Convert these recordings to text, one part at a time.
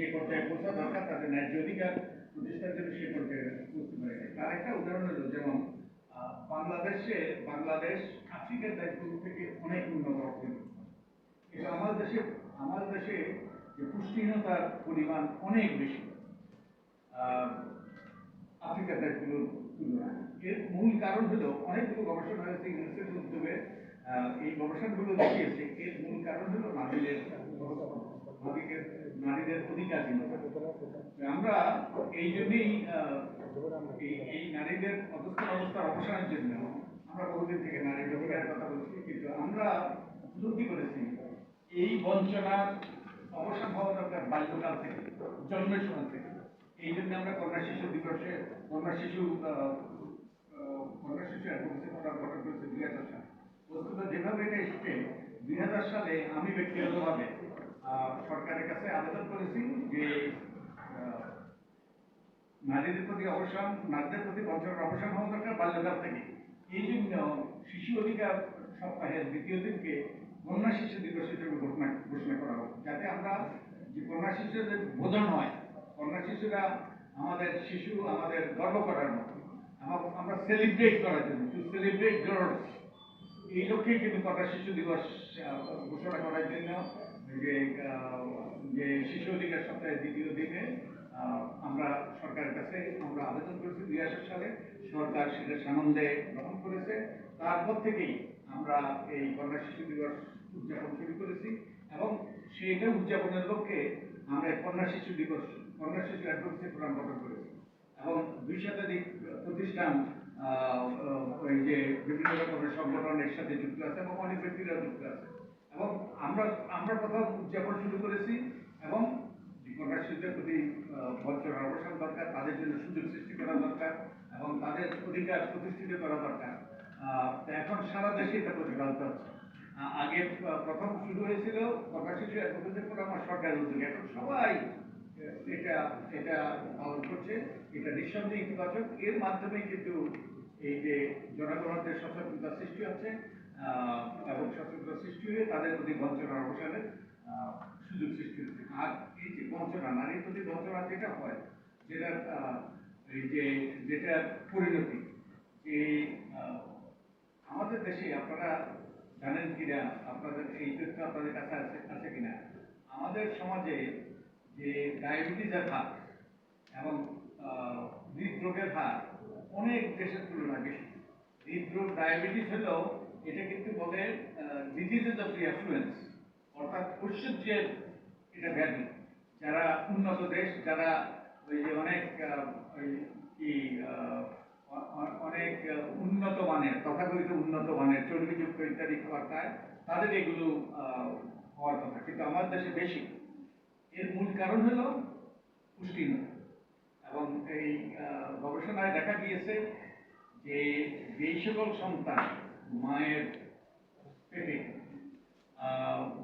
যে পর্যায়ে পৌঁছা দরকার, তাদের ন্যায্য অধিকার প্রতিষ্ঠার জন্য সে পর্যায়ে পৌঁছতে পারে তার একটা উদাহরণ হলো, যেমন বাংলাদেশে, বাংলাদেশ আফ্রিকার দেশগুলো থেকে অনেক উন্নত অর্থনীতি কিন্তু আমার দেশে আমার দেশে যে পুষ্টিহীনতার পরিমাণ অনেক বেশি। আফ্রিকার দেশগুলোর তুলনায়। এর মূল কারণ হলো, অনেকগুলো গবেষণা হয়েছে ইউনিসেফের উদ্যোগে এই গবেষণাগুলো দেখিয়েছে, এর মূল কারণ হলো নারীদের নারীদের নারীদের অধিকারহীনতা আমরা এই জন্যই এই নারীদের অবস্থা অবস্থার অবসানের জন্য আমরা বহুদিন থেকে নারীর অধিকারের কথা বলছি, কিন্তু আমরা উপলব্ধি করেছি? এই বঞ্চনার অবসান হওয়া দরকার বাল্যকাল থেকে, জন্মের সময় থেকে। এই জন্য আমরা কন্যা শিশু দিবসে, কন্যা শিশু কন্যা শিশু অ্যাডভোকেসি ফোরাম গঠন করেছে দুই হাজার সালে। বস্তুত যেভাবে এটা এসছে, দুই হাজার সালে আমি ব্যক্তিগতভাবে সরকারের কাছে আবেদন করেছি যে নারীদের প্রতি অবসান, নারীদের প্রতি বঞ্চনার অবসান হওয়া দরকার বাল্যকাল থেকে। এই জন্য শিশু অধিকার সপ্তাহের দ্বিতীয় দিনকে কন্যা শিশু দিবস হিসেবে ঘোষণা ঘোষণা করা হোক। যাতে আমরা যে কন্যা শিশুদের বোধন হয়, কন্যা শিশুরা আমাদের শিশু, আমাদের গর্ব করার মতো আমরা সেলিব্রেট করার জন্য টু সেলিব্রেট গার্লস এই লক্ষ্যেই কিন্তু কন্যা শিশু দিবস ঘোষণা করার জন্য যে যে শিশু অধিকার সপ্তাহের দ্বিতীয় দিনে আমরা সরকারের কাছে আমরা আবেদন করেছি দুই হাজার সালে। সরকার সেটা সানন্দে গ্রহণ করেছে। তারপর থেকেই আমরা এই কন্যা শিশু দিবস উদযাপন শুরু করেছি এবং সেইটা উদযাপনের লক্ষ্যে আমরা কন্যা শিশু দিবস, কন্যা শিশু অ্যাডভোকেসি ফোরাম গঠন করেছি এবং দুই শতাধিক প্রতিষ্ঠান যে বিভিন্ন রকমের সংগঠনের সাথে যুক্ত আছে এবং অনেক ব্যক্তিরা যুক্ত আছে। এবং আমরা আমরা প্রথম উদযাপন শুরু করেছি এবং যে প্রতি বঞ্চনার অবসান দরকার, তাদের জন্য সুযোগ সৃষ্টি করা দরকার এবং তাদের অধিকার প্রতিষ্ঠিত করা দরকার। এখন সারা দেশে এটা প্রতিপালিত হচ্ছে। আগে প্রথম শুরু হয়েছিল শিশু অ্যাডভোকেসি ফোরাম আর সরকারের উদ্যোগে। এখন সবাই এটা এটা পালন করছে। এটা নিঃসন্দেহে ইতিবাচক। এর মাধ্যমে কিন্তু এই যে জনগণের সচেতনতা সৃষ্টি হচ্ছে এবং সচেতনতা সৃষ্টি হয়ে তাদের প্রতি বঞ্চনার অবসানের সুযোগ সৃষ্টি হচ্ছে আর এই যে বঞ্চনা, নারীর প্রতি বঞ্চনা যেটা হয় যেটা এই যে যেটা পরিণতি যে আমাদের দেশে আপনারা জানেন কিনা? আপনাদের এই তথ্য আপনাদের কাছে আছে আছে কিনা? আমাদের সমাজে যে ডায়াবেটিসের হার এবং হৃদরোগের হার অনেক দেশের তুলনায় বেশি। হৃদরোগ, ডায়াবেটিস হলেও এটা কিন্তু বলে ডিজিজেস অফ দি অ্যাফ্লুয়েন্স অর্থাৎ ঐশ্বর্যের এটা ব্যাধি যারা উন্নত দেশ, যারা ওই যে অনেক ওই কি অনেক উন্নত মানের, তথাকথিত উন্নত মানের, চর্বিযুক্ত ইত্যাদি খাবার খায়, তাদের এগুলো হওয়ার কথা। কিন্তু আমার দেশে বেশি। এর মূল কারণ হলো পুষ্টিহীনতা এবং এই গবেষণায় দেখা গিয়েছে যে যেই সকল সন্তান মায়ের পেটে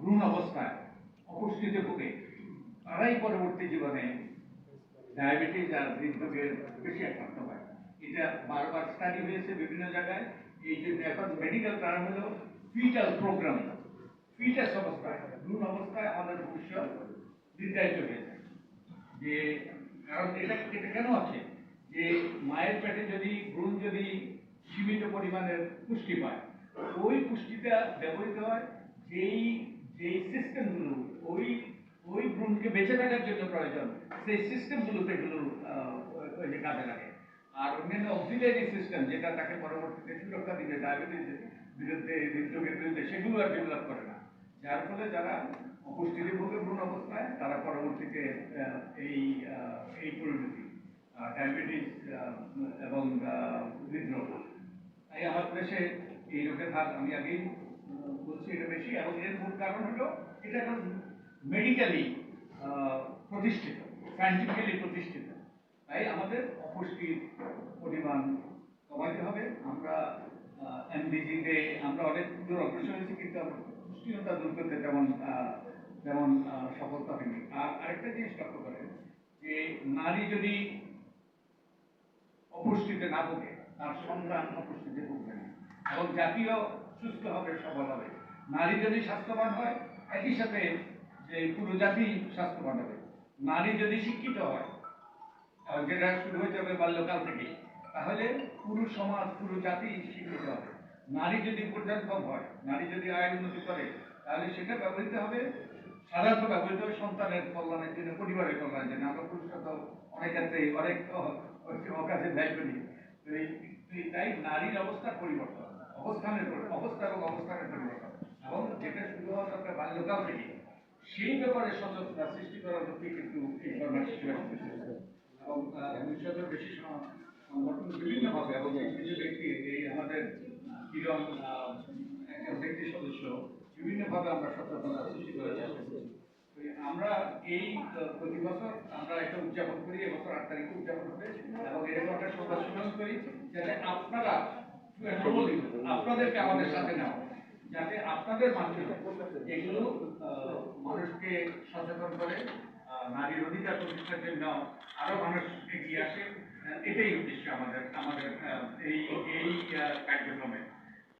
ভ্রূণ অবস্থায়, অপুষ্টিতে ভোগে। তারাই পরবর্তী জীবনে ডায়াবেটিস আর হৃদরোগের বেশি আক্রান্ত হয়। এটা বারবার স্টাডি হয়েছে বিভিন্ন জায়গায়। এই জন্য এখন মেডিকেল টার্ম হলো ফিটাল প্রোগ্রাম ফিটাস অবস্থায়, ভ্রূণ অবস্থায় আমাদের ভবিষ্যৎ নির্ধারিত হয়ে যায়। যে কারণ এটা এটা কেন আছে? যে মায়ের পেটে যদি ভ্রূণ যদি সীমিত পরিমাণের পুষ্টি পায়। ওই পুষ্টিটা ব্যবহৃত হয় যেই যেই সিস্টেমগুলো ওই ওই ভ্রূণকে বেঁচে থাকার জন্য প্রয়োজন, সেই সিস্টেমগুলোতে এগুলো কাজে লাগে। আর অন্যান্য অক্সিলারি সিস্টেম যেটা তাকে পরবর্তীতে সুরক্ষা দিবে ডায়াবেটিস বিরুদ্ধে হৃদরোগের বিরুদ্ধে, সেগুলো আর ডেভেলপ করে না। যার ফলে যারা অপুষ্টিতে ভোগে ভ্রূণ অবস্থায়, তারা পরবর্তীতে এই এই পরিণতি ডায়াবেটিস এবং হৃদরোগ তাই আমার দেশে এই রোগের হার আমি আগেই বলছি এটা বেশি। এবং এর মূল কারণ হলো এটা এখন মেডিকেলি প্রতিষ্ঠিত সায়েন্টিফিক্যালি প্রতিষ্ঠিত। তাই আমাদের অপুষ্টির পরিমাণ কমাইতে হবে। আমরা এমডিজিতে আমরা অনেক দূর অগ্রসর হয়েছি, কিন্তু আমরা পুষ্টিহীনতা দূর করতে তেমন তেমন সফলতা হয়নি। আর আরেকটা জিনিস লক্ষ্য করেন যে নারী যদি অপুষ্টিতে না ভোগে তার সন্তান অপুষ্টিতে ভুগবে না। এবং জাতীয় সুস্থ হবে সবল হবে। নারী যদি স্বাস্থ্যবান হয়, একই সাথে যে পুরো জাতি স্বাস্থ্যবান হবে। নারী যদি শিক্ষিত হয় যেটা শুরু হতে হবে বাল্যকাল থেকে তাহলে পুরো সমাজ পুরো জাতি শিক্ষিত হবে। নারী যদি উপার্জনক্ষম হয়, নারী যদি আয় উন্নতি করে, তাহলে সেটা ব্যবহৃত হবে, সাধারণত ব্যবহৃত হবে সন্তানের কল্যাণের জন্য, পরিবারের কল্যাণের জন্য। আমরা পুরুষরা তো অনেক ক্ষেত্রে অনেক অ- অকাজে ব্যয় করি। তাই নারীর অবস্থার পরিবর্তন অবস্থানের অবস্থা এবং অবস্থানের পরিবর্তন। এবং যেটা শুরু হওয়া দরকার বাল্যকাল থেকে সেই ব্যাপারে সচেতনতা সৃষ্টি করার প্রতি কিন্তু এবং ভবিষ্যতের বেশি সংগঠন বিভিন্নভাবে এবং কিছু ব্যক্তি এই আমাদের কিরণ আহ, ব্যক্তি সদস্য বিভিন্নভাবে আমরা সচেতনতা সৃষ্টি করে আমরা এই প্রতি বছর এটা উদযাপন করি এবছর আট তারিখে উদযাপন হবে। এবং এরকম একটা সভা সুযোগ করি যাতে আপনারা আপনাদেরকে আমাদের সাথে নেওয়া যাতে আপনাদের মাধ্যমে এগুলো মানুষকে সচেতন করে নারীর অধিকার প্রতিষ্ঠার জন্য আরও মানুষ এগিয়ে আসে। এটাই উদ্দেশ্য আমাদের আমাদের এই এই কার্যক্রমে।